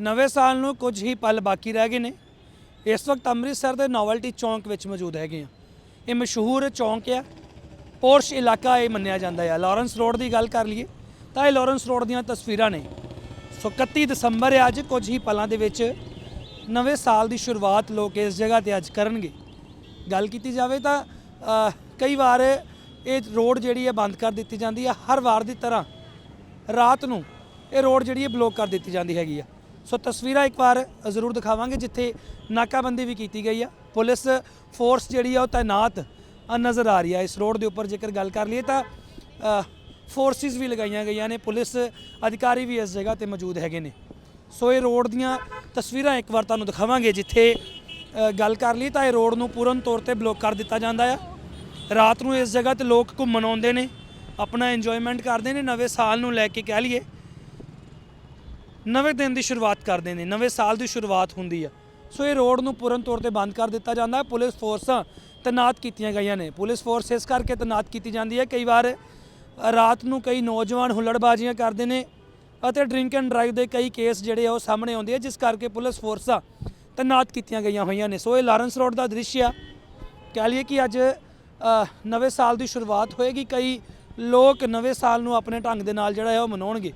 ਨਵੇਂ ਸਾਲ ਨੂੰ ਕੁਝ ਹੀ ਪਲ ਬਾਕੀ ਰਹਿ ਗਏ ਨੇ। ਇਸ ਵਕਤ ਅੰਮ੍ਰਿਤਸਰ ਦੇ ਨੋਵਲਟੀ ਚੌਂਕ ਵਿੱਚ ਮੌਜੂਦ ਹੈਗੇ ਆ ਇਹ ਮਸ਼ਹੂਰ ਚੌਂਕ ਆ। ਪੋਰਸ਼ ਇਲਾਕਾ ਇਹ ਮੰਨਿਆ ਜਾਂਦਾ ਆ। ਲਾਰੈਂਸ ਰੋਡ ਦੀ ਗੱਲ ਕਰ ਲਈਏ ਤਾਂ ਇਹ ਲਾਰੈਂਸ ਰੋਡ ਦੀਆਂ ਤਸਵੀਰਾਂ ਨੇ। ਸੋ 31 ਦਸੰਬਰ ਹੈ ਅੱਜ ਕੁਝ ਹੀ ਪਲਾਂ ਦੇ ਵਿੱਚ ਨਵੇਂ ਸਾਲ ਦੀ ਸ਼ੁਰੂਆਤ ਲੋਕ ਇਸ ਜਗ੍ਹਾ ਤੇ ਅੱਜ ਕਰਨਗੇ। ਗੱਲ ਕੀਤੀ ਜਾਵੇ ਤਾਂ ਕਈ ਵਾਰ ਇਹ ਰੋਡ ਜਿਹੜੀ ਹੈ ਬੰਦ ਕਰ ਦਿੱਤੀ ਜਾਂਦੀ ਹੈ ਹਰ ਵਾਰ ਦੀ ਤਰ੍ਹਾਂ ਰਾਤ ਨੂੰ ਇਹ ਰੋਡ ਜਿਹੜੀ ਹੈ ਬਲੌਕ ਕਰ ਦਿੱਤੀ ਜਾਂਦੀ ਹੈਗੀ ਆ। ਸੋ ਤਸਵੀਰਾਂ ਇੱਕ ਵਾਰ ਜ਼ਰੂਰ ਦਿਖਾਵਾਂਗੇ, ਜਿੱਥੇ ਨਾਕਾਬੰਦੀ ਵੀ ਕੀਤੀ ਗਈ ਆ। ਪੁਲਿਸ ਫੋਰਸ ਜਿਹੜੀ ਆ, ਉਹ ਤਾਇਨਾਤ ਨਜ਼ਰ ਆ ਰਹੀ ਆ। ਇਸ ਰੋਡ ਦੇ ਉੱਪਰ ਜੇਕਰ ਗੱਲ ਕਰ ਲਈਏ ਤਾਂ ਫੋਰਸਿਸ ਵੀ ਲਗਾਈਆਂ ਗਈਆਂ ਨੇ। ਪੁਲਿਸ ਅਧਿਕਾਰੀ ਵੀ ਇਸ ਜਗ੍ਹਾ ਤੇ ਮੌਜੂਦ ਹੈਗੇ ਨੇ। ਸੋ ਇਹ ਰੋਡ ਦੀਆਂ ਤਸਵੀਰਾਂ ਇੱਕ ਵਾਰ ਤੁਹਾਨੂੰ ਦਿਖਾਵਾਂਗੇ, ਜਿੱਥੇ ਗੱਲ ਕਰ ਲਈ ਤਾਂ ਇਹ ਰੋਡ ਨੂੰ ਪੂਰਨ ਤੌਰ ਤੇ ਬਲੌਕ ਕਰ ਦਿੱਤਾ ਜਾਂਦਾ ਆ। ਰਾਤ ਨੂੰ ਇਸ ਜਗ੍ਹਾ ਤੇ ਲੋਕ ਘੁੰਮਣ ਆਉਂਦੇ ਨੇ, ਆਪਣਾ ਇੰਜੋਇਮੈਂਟ ਕਰਦੇ ਨੇ, ਨਵੇਂ ਸਾਲ ਨੂੰ ਲੈ ਕੇ ਕਹਿ ਲਈਏ। ਨਵੇਂ ਦਿਨ ਦੀ ਸ਼ੁਰੂਆਤ ਕਰਦੇ ਨੇ, ਨਵੇਂ ਸਾਲ ਦੀ ਸ਼ੁਰੂਆਤ ਹੁੰਦੀ ਆ। ਸੋ ਇਹ ਰੋਡ ਨੂੰ ਪੂਰਨ ਤੌਰ ਤੇ ਬੰਦ ਕਰ ਦਿੱਤਾ ਜਾਂਦਾ ਹੈ। ਪੁਲਿਸ ਫੋਰਸਾਂ ਤੈਨਾਤ ਕੀਤੀਆਂ ਗਈਆਂ ਨੇ। ਪੁਲਿਸ ਫੋਰਸ ਇਸ ਕਰਕੇ ਤੈਨਾਤ ਕੀਤੀ ਜਾਂਦੀ ਹੈ। ਕਈ ਵਾਰ ਰਾਤ ਨੂੰ ਕਈ ਨੌਜਵਾਨ ਹੁੱਲੜਬਾਜ਼ੀਆਂ ਕਰਦੇ ਨੇ ਅਤੇ ਡਰਿੰਕ ਐਂਡ ਡਰਾਈਵ ਦੇ ਕਈ ਕੇਸ ਜਿਹੜੇ ਆ ਉਹ ਸਾਹਮਣੇ ਆਉਂਦੇ ਆ, ਜਿਸ ਕਰਕੇ ਪੁਲਿਸ ਫੋਰਸਾਂ ਤੈਨਾਤ ਕੀਤੀਆਂ ਗਈਆਂ ਹੋਈਆਂ ਨੇ। ਸੋ ਇਹ ਲਾਰੈਂਸ ਰੋਡ ਦਾ ਦ੍ਰਿਸ਼ ਆ। ਕਹਿ ਲਈਏ ਕਿ ਅੱਜ ਨਵੇਂ ਸਾਲ ਦੀ ਸ਼ੁਰੂਆਤ ਹੋਏਗੀ। ਕਈ ਲੋਕ ਨਵੇਂ ਸਾਲ ਨੂੰ ਆਪਣੇ ਢੰਗ ਦੇ ਨਾਲ ਜਿਹੜਾ ਹੈ ਉਹ ਮਨਾਉਣਗੇ।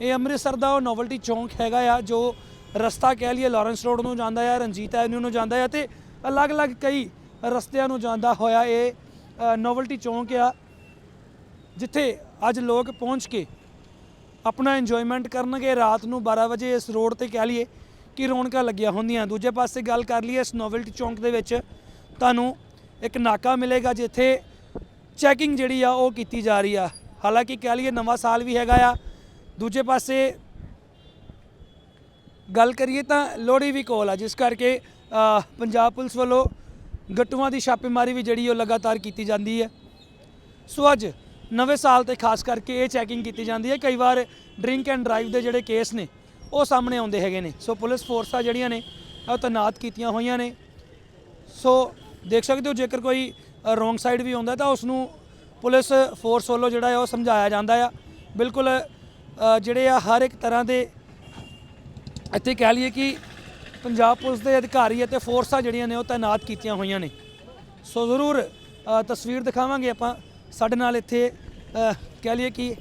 ਇਹ ਅੰਮ੍ਰਿਤਸਰ ਦਾ ਉਹ ਨੋਵਲਟੀ ਚੌਂਕ ਹੈਗਾ ਆ, ਜੋ ਰਸਤਾ ਕਹਿ ਲਈਏ ਲਾਰੈਂਸ ਰੋਡ ਨੂੰ ਜਾਂਦਾ ਆ, ਰਣਜੀਤ ਐਵਨਿਊ ਨੂੰ ਜਾਂਦਾ ਆ ਤੇ ਅਲੱਗ-ਅਲੱਗ ਕਈ ਰਸਤਿਆਂ ਨੂੰ ਜਾਂਦਾ ਹੋਇਆ ਇਹ ਨੋਵਲਟੀ ਚੌਂਕ ਆ, ਜਿੱਥੇ ਅੱਜ ਲੋਕ ਪਹੁੰਚ ਕੇ ਆਪਣਾ ਇੰਜੋਇਮੈਂਟ ਕਰਨਗੇ। ਰਾਤ ਨੂੰ 12 ਵਜੇ ਇਸ ਰੋਡ ਤੇ ਕਹਿ ਲਈਏ ਕਿ ਰੌਣਕਾਂ ਲੱਗੀਆਂ ਹੁੰਦੀਆਂ। ਦੂਜੇ ਪਾਸੇ ਗੱਲ ਕਰ ਲਈਏ ਇਸ ਨੋਵਲਟੀ ਚੌਂਕ ਦੇ ਵਿੱਚ, ਤੁਹਾਨੂੰ ਇੱਕ ਨਾਕਾ ਮਿਲੇਗਾ ਜਿੱਥੇ ਚੈਕਿੰਗ ਜਿਹੜੀ ਆ ਉਹ ਕੀਤੀ ਜਾ ਰਹੀ ਆ। ਹਾਲਾਂਕਿ ਕਹਿ ਲਈਏ ਨਵਾਂ ਸਾਲ ਵੀ ਹੈਗਾ ਆ ਦੂਜੇ ਪਾਸੇ ਗੱਲ ਕਰੀਏ ਤਾਂ ਲੋਹੜੀ ਵੀ ਕੋਲ ਆ, ਜਿਸ ਕਰਕੇ ਪੰਜਾਬ ਪੁਲਿਸ ਵੱਲੋਂ ਗੱਟੂਆਂ ਦੀ ਛਾਪੇਮਾਰੀ ਵੀ ਜਿਹੜੀ ਉਹ ਲਗਾਤਾਰ ਕੀਤੀ ਜਾਂਦੀ ਹੈ। ਸੋ ਅੱਜ ਨਵੇਂ ਸਾਲ ਤੇ ਖਾਸ ਕਰਕੇ ਇਹ ਚੈਕਿੰਗ ਕੀਤੀ ਜਾਂਦੀ ਹੈ। ਕਈ ਵਾਰ ਡਰਿੰਕ ਐਂਡ ਡਰਾਈਵ ਦੇ ਜਿਹੜੇ ਕੇਸ ਨੇ, ਉਹ ਸਾਹਮਣੇ ਆਉਂਦੇ ਹੈਗੇ ਨੇ। ਸੋ ਪੁਲਿਸ ਫੋਰਸਾਂ ਜਿਹੜੀਆਂ ਨੇ ਉਹ ਤੈਨਾਤ ਕੀਤੀਆਂ ਹੋਈਆਂ ਨੇ। ਸੋ ਦੇਖ ਸਕਦੇ ਹੋ, ਜੇਕਰ ਕੋਈ ਰੋਂਗ ਸਾਈਡ ਵੀ ਆਉਂਦਾ ਤਾਂ ਉਸ ਨੂੰ ਪੁਲਿਸ ਫੋਰਸ ਵੱਲੋਂ ਜਿਹੜਾ ਹੈ ਉਹ ਸਮਝਾਇਆ ਜਾਂਦਾ ਆ। ਬਿਲਕੁਲ ਜਿਹੜੇ ਆ ਹਰ ਇੱਕ ਤਰ੍ਹਾਂ ਦੇ ਇੱਥੇ ਕਹਿ ਲਈਏ ਕਿ ਪੰਜਾਬ ਪੁਲਿਸ ਦੇ ਅਧਿਕਾਰੀ ਅਤੇ ਫੋਰਸਾਂ ਜਿਹੜੀਆਂ ਨੇ ਉਹ ਤਾਇਨਾਤ ਕੀਤੀਆਂ ਹੋਈਆਂ ਨੇ। ਸੋ ਜ਼ਰੂਰ ਤਸਵੀਰ ਦਿਖਾਵਾਂਗੇ ਆਪਾਂ। ਸਾਡੇ ਨਾਲ ਇੱਥੇ ਕਹਿ ਲਈਏ ਕਿ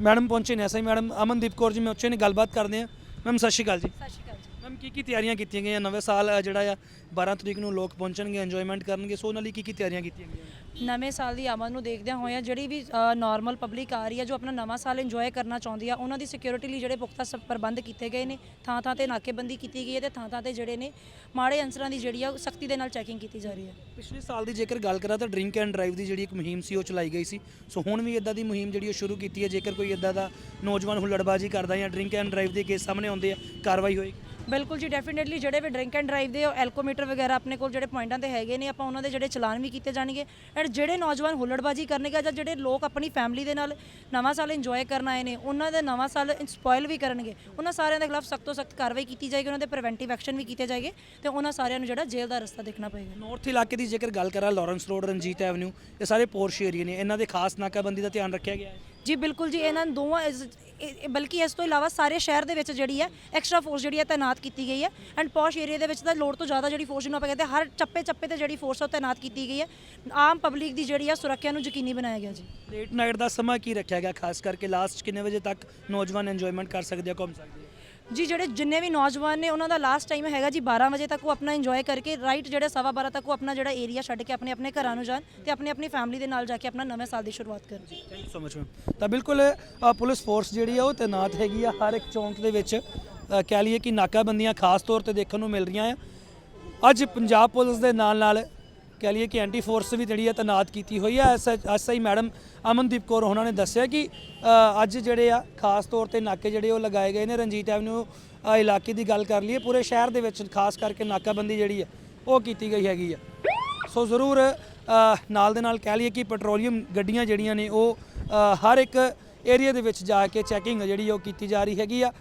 ਮੈਡਮ ਪਹੁੰਚੇ ਨੇ। ਐਸਆਈ ਮੈਡਮ ਅਮਨਦੀਪ ਕੌਰ ਜੀ, ਮੈਂ ਉੱਚੇ ਨੇ ਗੱਲਬਾਤ ਕਰਦੇ ਆ ਮੈਮ, ਸਤਿ ਸ਼੍ਰੀ ਅਕਾਲ ਜੀ। ਸਤਿ ਸ਼੍ਰੀ ਅਕਾਲ ਜੀ। ਮੈਮ ਕੀ ਕੀ ਤਿਆਰੀਆਂ ਕੀਤੀਆਂ ਗਈਆਂ? ਨਵੇਂ ਸਾਲ ਅ, ਜਿਹੜਾ ਆ 12 ਤਰੀਕ ਨੂੰ ਲੋਕ ਪਹੁੰਚਣਗੇ ਇੰਜੋਇਮੈਂਟ ਕਰਨਗੇ ਸੋ ਉਹਨਾਂ ਲਈ ਕੀ ਕੀ ਤਿਆਰੀਆਂ ਕੀਤੀਆਂ ਗਈਆਂ? ਨਵੇਂ ਸਾਲ ਦੀ ਆਮਦ ਨੂੰ ਦੇਖਦਿਆਂ ਹੋਇਆਂ ਜਿਹੜੀ ਵੀ ਨਾਰਮਲ ਪਬਲਿਕ ਆ ਰਹੀ ਹੈ ਜੋ ਆਪਣਾ ਨਵਾਂ ਸਾਲ ਇੰਜੋਏ ਕਰਨਾ ਚਾਹੁੰਦੀ ਆ ਉਹਨਾਂ ਦੀ ਸਿਕਿਉਰਿਟੀ ਲਈ ਜਿਹੜੇ ਪੁਖਤਾ ਸ- ਪ੍ਰਬੰਧ ਕੀਤੇ ਗਏ ਨੇ। ਥਾਂ ਥਾਂ ਤੇ ਨਾਕੇਬੰਦੀ ਕੀਤੀ ਗਈ ਹੈ ਤੇ ਥਾਂ ਥਾਂ ਤੇ ਜਿਹੜੇ ਨੇ ਮਾੜੇ ਅੰਸਰਾਂ ਦੀ ਜਿਹੜੀ ਆ ਸਖਤੀ ਦੇ ਨਾਲ ਚੈਕਿੰਗ ਕੀਤੀ ਜਾ ਰਹੀ ਹੈ। ਪਿਛਲੇ ਸਾਲ ਦੀ ਜੇਕਰ ਗੱਲ ਕਰਾਂ ਤਾਂ ਡਰਿੰਕ ਐਂਡ ਡਰਾਈਵ ਦੀ ਜਿਹੜੀ ਇੱਕ ਮੁਹਿੰਮ ਸੀ ਉਹ ਚਲਾਈ ਗਈ ਸੀ। ਸੋ ਹੁਣ ਵੀ ਇਦਾਂ ਦੀ ਮੁਹਿੰਮ ਜਿਹੜੀ ਉਹ ਸ਼ੁਰੂ ਕੀਤੀ ਹੈ ਜੇਕਰ ਕੋਈ ਇਦਾਂ ਦਾ ਨੌਜਵਾਨ ਹੁੱਲੜਬਾਜ਼ੀ ਕਰਦਾ ਜਾਂ ਡਰਿੰਕ ਐਂਡ ਡਰਾਈਵ ਦੇ ਕੇਸ ਸਾਹਮਣੇ ਆਉਂਦੇ ਆ ਕਾਰਵਾਈ ਹੋਏਗੀ। ਬਿਲਕੁਲ ਜੀ ਡੈਫੀਨਿਟਲੀ ਜਿਹੜੇ ਵੀ ਡਰਿੰਕ ਐਂਡ ਡਰਾਈਵ ਦੇ ਐਲਕੋਮੀਟਰ ਵਗੈਰਾ ਆਪਣੇ ਕੋਲ ਜਿਹੜੇ ਪੁਆਇੰਟਾਂ ਤੇ ਹੈਗੇ ਨੇ ਆਪਾਂ ਉਹਨਾਂ ਦੇ ਜਿਹੜੇ ਚਲਾਨ ਵੀ ਕੀਤੇ ਜਾਣਗੇ। ਐਂਡ ਜਿਹੜੇ ਨੌਜਵਾਨ ਹੁੱਲੜਬਾਜੀ ਕਰਨਗੇ ਜਾਂ ਜਿਹੜੇ ਲੋਕ ਆਪਣੀ ਫੈਮਿਲੀ ਦੇ ਨਾਲ ਨਵਾਂ ਸਾਲ ਇੰਜੋਏ ਕਰਨ ਆਏ ਨੇ ਉਹਨਾਂ ਦੇ ਨਵਾਂ ਸਾਲ ਸਪੋਇਲ ਵੀ ਕਰਨਗੇ। ਉਹਨਾਂ ਸਾਰਿਆਂ ਦੇ ਖਿਲਾਫ ਸਖਤ ਤੋਂ ਸਖਤ ਕਾਰਵਾਈ ਕੀਤੀ ਜਾਏਗੀ ਉਹਨਾਂ ਦੇ ਪ੍ਰੀਵੈਂਟਿਵ ਐਕਸ਼ਨ ਵੀ ਕੀਤੇ ਜਾਏਗੇ ਤੇ ਉਹਨਾਂ ਸਾਰਿਆਂ ਨੂੰ ਜਿਹੜਾ ਜੇਲ੍ਹ ਦਾ ਰਸਤਾ ਦੇਖਣਾ ਪਏਗਾ। ਨਾਰਥ ਇਲਾਕੇ ਦੀ ਜੇਕਰ ਗੱਲ ਕਰਾਂ ਲਾਰੈਂਸ ਰੋਡ ਰਣਜੀਤ ਐਵਨਿਊ ਇਹ ਸਾਰੇ ਪੋਰਸ਼ ਏਰੀਏ ਨੇ। ਇਹਨਾਂ ਦੇ ਖਾਸ ਨਾਕਾਬੰਦੀ ਦਾ ਧਿਆਨ ਰੱਖਿਆ ਗਿਆ ਹੈ। ਜੀ ਬਿਲਕੁਲ ਜੀ ਇਹਨਾਂ ਦੋਵਾਂ ਇਹ- ਬਲਕਿ ਇਸ ਤੋਂ ਇਲਾਵਾ ਸਾਰੇ ਸ਼ਹਿਰ ਦੇ ਵਿੱਚ ਜਿਹੜੀ ਹੈ ਐਕਸਟਰਾ ਫੋਰਸ ਜਿਹੜੀ ਹੈ ਤਾਇਨਾਤ ਕੀਤੀ ਗਈ ਹੈ ਐਂਡ ਪੌਸ਼ ਏਰੀਆ ਦੇ ਵਿੱਚ ਤਾਂ ਲੋੜ ਤੋਂ ਜ਼ਿਆਦਾ ਜਿਹੜੀ ਫੋਰਸ ਨੂੰ ਆਪਾਂ ਕਹਿੰਦੇ ਹਾਂ, ਹਰ ਚੱਪੇ ਚੱਪੇ ਤੇ ਜਿਹੜੀ ਫੋਰਸ ਉਹ ਤਾਇਨਾਤ ਕੀਤੀ ਗਈ ਹੈ। ਆਮ ਪਬਲਿਕ ਦੀ ਜਿਹੜੀ ਹੈ ਸੁਰੱਖਿਆ ਨੂੰ ਯਕੀਨੀ ਬਣਾਇਆ ਗਿਆ ਜੀ। ਲੇਟ ਨਾਈਟ ਦਾ ਸਮਾਂ ਕੀ ਰੱਖਿਆ ਗਿਆ? ਖਾਸ ਕਰਕੇ ਲਾਸਟ ਕਿੰਨੇ ਵਜੇ ਤੱਕ ਨੌਜਵਾਨ ਇੰਜੋਇਮੈਂਟ ਕਰ ਸਕਦੇ ਆ? ਘੁੰਮ ਸਕਦੇ ਆ? ਜੀ ਜਿਹੜੇ ਜਿੰਨੇ ਵੀ ਨੌਜਵਾਨ ਨੇ ਉਹਨਾਂ ਦਾ ਲਾਸਟ ਟਾਈਮ ਹੈਗਾ ਜੀ 12 ਵਜੇ ਤੱਕ ਉਹ ਆਪਣਾ ਇੰਜੋਏ ਕਰਕੇ ਰਾਈਟ ਜਿਹੜੇ ਸਵਾ 12 ਤੱਕ ਉਹ ਆਪਣਾ ਜਿਹੜਾ ਏਰੀਆ ਛੱਡ ਕੇ ਆਪਣੇ ਆਪਣੇ ਘਰਾਂ ਨੂੰ ਜਾਣ ਤੇ ਆਪਣੀ ਆਪਣੀ ਫੈਮਿਲੀ ਦੇ ਨਾਲ ਜਾ ਕੇ ਆਪਣਾ ਨਵੇਂ ਸਾਲ ਦੀ ਸ਼ੁਰੂਆਤ ਕਰਨ। ਜੀ thank you so much ma'am ਤਾਂ ਬਿਲਕੁਲ ਅ, ਪੁਲਿਸ ਫੋਰਸ ਜਿਹੜੀ ਆ ਉਹ ਤੈਨਾਤ ਹੈਗੀ ਆ ਹਰ ਇੱਕ ਚੌਂਕ ਦੇ ਵਿੱਚ। ਅ, ਕਹਿ ਲਈਏ ਕਿ ਨਾਕਾਬੰਦੀਆਂ ਖਾਸ ਤੌਰ ਤੇ ਦੇਖਣ ਨੂੰ ਮਿਲ ਰਹੀਆਂ ਆ। ਅੱਜ ਪੰਜਾਬ ਪੁਲਿਸ ਦੇ ਨਾਲ ਨਾਲ ਕਹਿ ਲਈਏ ਕਿ ਐਂਟੀ ਫੋਰਸ ਵੀ ਜਿਹੜੀ ਆ ਤੈਨਾਤ ਕੀਤੀ ਹੋਈ ਆ। ਐਸਆਈ ਮੈਡਮ ਅਮਨਦੀਪ ਕੌਰ ਉਹਨਾਂ ਨੇ ਦੱਸਿਆ ਕਿ ਅੱਜ ਜਿਹੜੇ ਆ, ਖਾਸ ਤੌਰ ਤੇ ਨਾਕੇ ਜਿਹੜੇ ਉਹ ਲਗਾਏ ਗਏ ਨੇ। ਰਣਜੀਤ ਐਵਨਿਊ ਇਲਾਕੇ ਦੀ ਗੱਲ ਕਰ ਲਈਏ, ਪੂਰੇ ਸ਼ਹਿਰ ਦੇ ਵਿੱਚ ਖਾਸ ਕਰਕੇ ਨਾਕਾਬੰਦੀ ਜਿਹੜੀ ਹੈ ਉਹ ਕੀਤੀ ਗਈ ਹੈਗੀ ਆ। ਸੋ ਜ਼ਰੂਰ ਨਾਲ ਦੇ ਨਾਲ ਕਹਿ ਲਈਏ ਕਿ ਪੈਟਰੋਲੀਅਮ ਗੱਡੀਆਂ ਜਿਹੜੀਆਂ ਨੇ ਉਹ ਹਰ ਇੱਕ ਏਰੀਆ ਦੇ ਵਿੱਚ ਜਾ ਕੇ ਚੈਕਿੰਗ ਜਿਹੜੀ ਉਹ ਕੀਤੀ ਜਾ ਰਹੀ ਹੈਗੀ ਆ।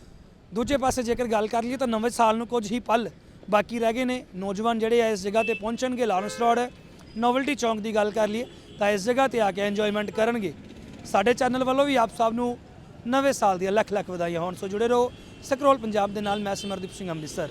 ਦੂਜੇ ਪਾਸੇ ਜੇਕਰ ਗੱਲ ਕਰ ਲਈਏ ਤਾਂ ਨਵੇਂ ਸਾਲ ਨੂੰ ਕੁਝ ਹੀ ਪਲ ਬਾਕੀ ਰਹਿ ਗਏ ਨੇ। ਨੌਜਵਾਨ ਜਿਹੜੇ ਆ ਇਸ ਜਗ੍ਹਾ ਤੇ ਪਹੁੰਚਣਗੇ, ਲਾਰੈਂਸ ਰੋਡ, ਨੋਵਲਟੀ ਚੌਂਕ ਦੀ ਗੱਲ ਕਰ ਲਈਏ, ਤਾਂ ਇਸ ਜਗ੍ਹਾ ਤੇ ਆ ਕੇ ਇੰਜੋਇਮੈਂਟ ਕਰਨਗੇ। ਸਾਡੇ ਚੈਨਲ ਵੱਲੋਂ ਵੀ ਆਪ ਸਭ ਨੂੰ ਨਵੇਂ ਸਾਲ ਦੀਆਂ ਲੱਖ ਲੱਖ ਵਧਾਈਆਂ ਹੋਣ। ਸੋ ਜੁੜੇ ਰਹੋ ਸਕਰੋਲ ਪੰਜਾਬ ਦੇ ਨਾਲ, ਮੈਂ ਸਿਮਰਦੀਪ ਸਿੰਘ ਅੰਮ੍ਰਿਤਸਰ।